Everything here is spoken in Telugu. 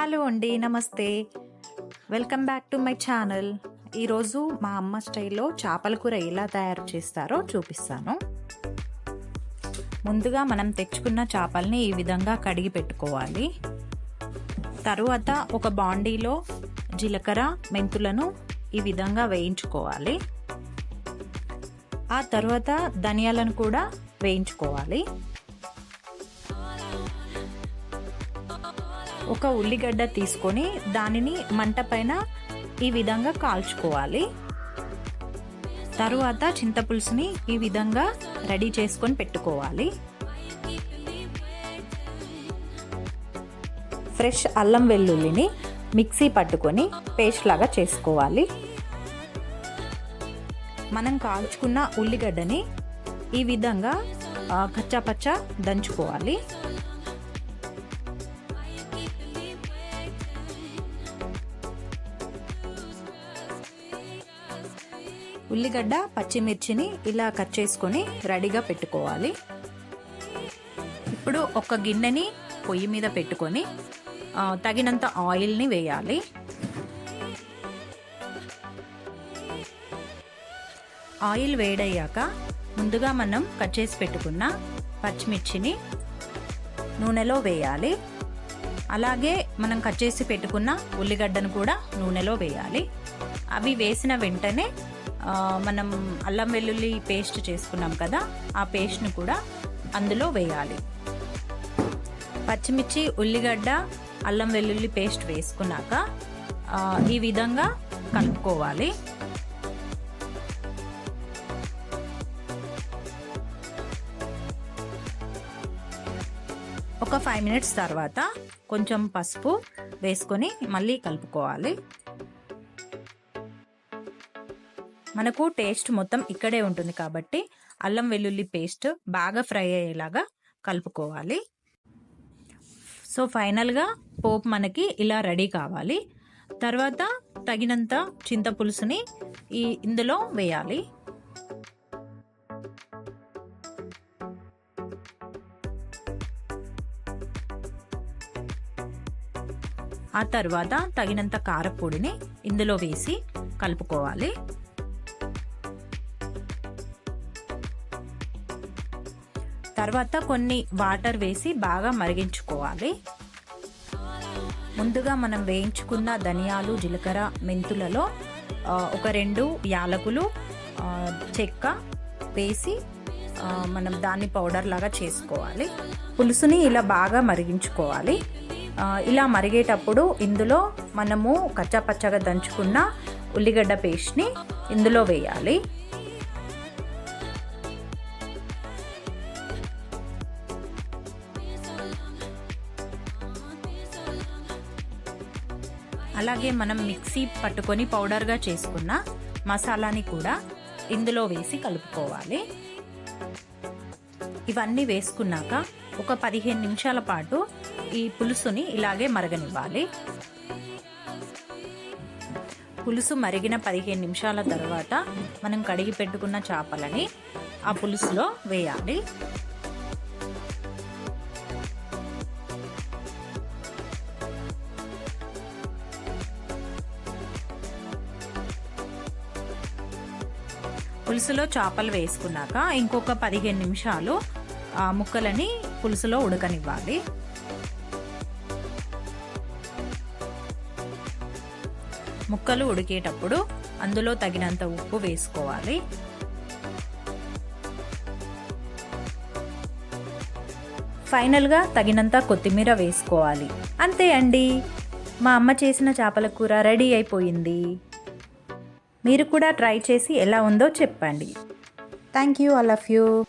హలో అండి నమస్తే. Welcome back to my channel. ఈరోజు మా అమ్మ స్టైల్లో చేపల కూర ఎలా తయారు చేస్తారో చూపిస్తాను. ముందుగా మనం తెచ్చుకున్న చేపల్ని ఈ విధంగా కడిగి పెట్టుకోవాలి. తరువాత ఒక బాండీలో జీలకర్ర మెంతులను ఈ విధంగా వేయించుకోవాలి. ఆ తర్వాత ధనియాలను కూడా వేయించుకోవాలి. ఒక ఉల్లిగడ్డ తీసుకొని దానిని మంట పైన ఈ విధంగా కాల్చుకోవాలి. తరువాత చింతపులుసుని ఈ విధంగా రెడీ చేసుకొని పెట్టుకోవాలి. ఫ్రెష్ అల్లం వెల్లుల్లిని మిక్సీ పట్టుకొని పేస్ట్ లాగా చేసుకోవాలి. మనం కాల్చుకున్న ఉల్లిగడ్డని ఈ విధంగా కచ్చాపచ్చ దంచుకోవాలి. ఉల్లిగడ్డ పచ్చిమిర్చిని ఇలా కట్ చేసుకొని రెడీగా పెట్టుకోవాలి. ఇప్పుడు ఒక గిన్నెని పొయ్యి మీద పెట్టుకొని తగినంత ఆయిల్ని వేయాలి. ఆయిల్ వేడయ్యాక ముందుగా మనం కట్ చేసి పెట్టుకున్న పచ్చిమిర్చిని నూనెలో వేయాలి. అలాగే మనం కట్ చేసి పెట్టుకున్న ఉల్లిగడ్డను కూడా నూనెలో వేయాలి. అవి వేసిన వెంటనే మనం అల్లం వెల్లుల్లి పేస్ట్ చేసుకున్నాం కదా ఆ పేస్ట్ని కూడా అందులో వేయాలి. పచ్చిమిర్చి ఉల్లిగడ్డ అల్లం వెల్లుల్లి పేస్ట్ వేసుకున్నాక ఈ విధంగా కలుపుకోవాలి. ఒక ఫైవ్ మినిట్స్ తర్వాత కొంచెం పసుపు వేసుకొని మళ్ళీ కలుపుకోవాలి. మనకు టేస్ట్ మొత్తం ఇక్కడే ఉంటుంది కాబట్టి అల్లం వెల్లుల్లి పేస్ట్ బాగా ఫ్రై అయ్యేలాగా కలుపుకోవాలి. సో ఫైనల్గా పోపు మనకి ఇలా రెడీ కావాలి. తర్వాత తగినంత చింతపులుసుని ఈ ఇందులో వేయాలి. ఆ తర్వాత తగినంత కారపొడిని ఇందులో వేసి కలుపుకోవాలి. తర్వాత కొన్ని వాటర్ వేసి బాగా మరిగించుకోవాలి. ముందుగా మనం వేయించుకున్న ధనియాలు జీలకర్ర మెంతులలో ఒక రెండు యాలకులు చెక్క వేసి మనం దాన్ని పౌడర్ లాగా చేసుకోవాలి. పులుసుని ఇలా బాగా మరిగించుకోవాలి. ఇలా మరిగేటప్పుడు ఇందులో మనము కచ్చాపచ్చగా దంచుకున్న ఉల్లిగడ్డ పేస్ట్ని ఇందులో వేయాలి. అలాగే మనం మిక్సీ పట్టుకొని పౌడర్గా చేసుకున్న మసాలాని కూడా ఇందులో వేసి కలుపుకోవాలి. ఇవన్నీ వేసుకున్నాక ఒక పదిహేను నిమిషాల పాటు ఈ పులుసుని ఇలాగే మరగనివ్వాలి. పులుసు మరిగిన పదిహేను నిమిషాల తర్వాత మనం కడిగి పెట్టుకున్న చేపలని ఆ పులుసులో వేయాలి. పులుసులో చేపలు వేసుకున్నాక ఇంకొక పదిహేను నిమిషాలు ఆ ముక్కలని పులుసులో ఉడకనివ్వాలి. ముక్కలు ఉడికేటప్పుడు అందులో తగినంత ఉప్పు వేసుకోవాలి. ఫైనల్గా తగినంత కొత్తిమీర వేసుకోవాలి. అంతే అండి. మా అమ్మ చేసిన చేపల కూర రెడీ అయిపోయింది. మీరు కూడా ట్రై చేసి ఎలా ఉందో చెప్పండి. Thank you all of you